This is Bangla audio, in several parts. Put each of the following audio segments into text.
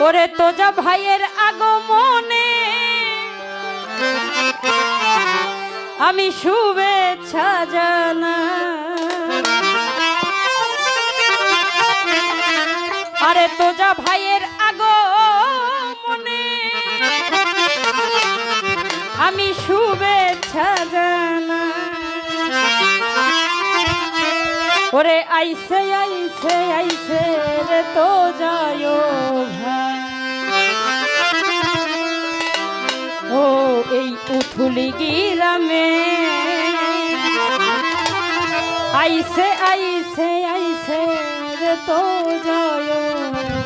ওরে তোজা ভাইয়ের আগমনে আমি শুভেচ্ছা জানা আরে তোজা ভাইয়ের আগমনে আমি শুভেচ্ছা জানা ওরে আইসে আইসে আইসে রে তো যায় ভাই। এই উথুলি গিরামে। আইসে আইসে আইসে তো যায়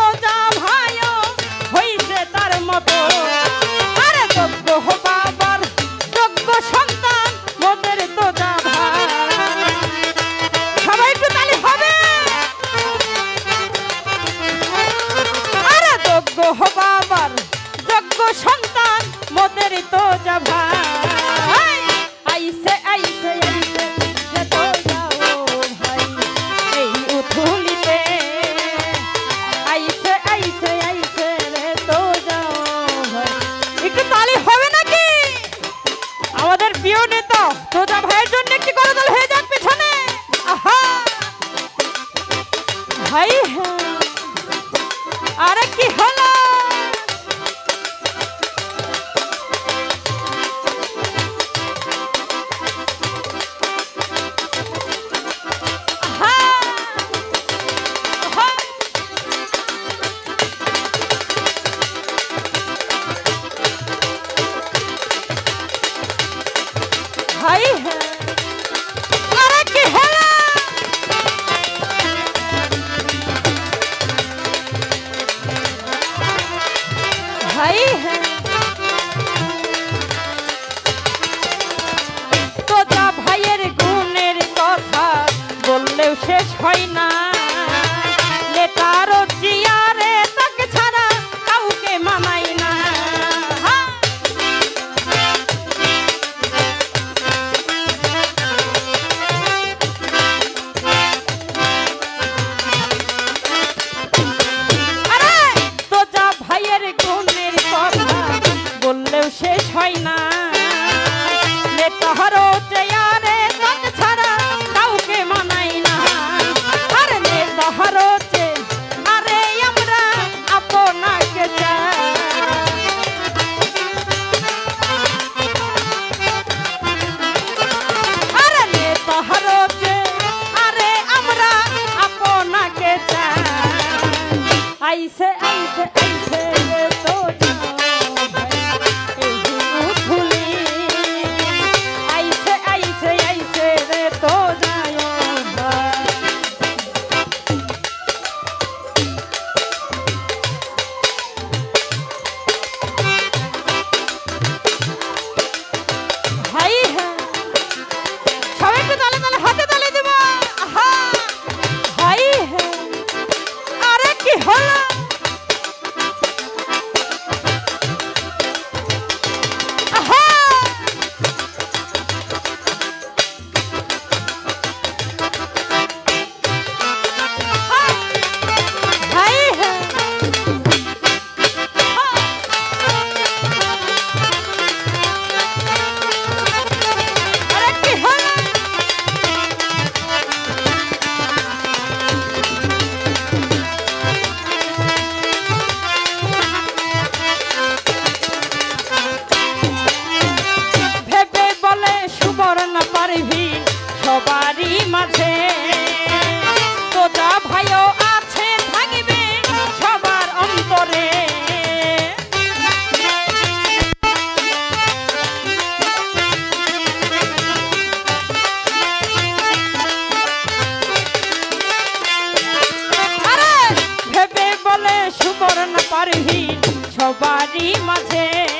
মতো। আরে যোগ্য হো বাবার যোগ্য সন্তান, মোদের তো সবাই আরে যোগ্য বাবার যোগ্য সন্তান, মোদের তো যা প্রিয় নেতা তোজা ভাইয়ের জন্য একটি করদল হয়ে যাক পেছনে। আহা! ভাই হ্যাঁ। আরে কি হলো? ভাই আইসে আইসে আইসে তো মাঝে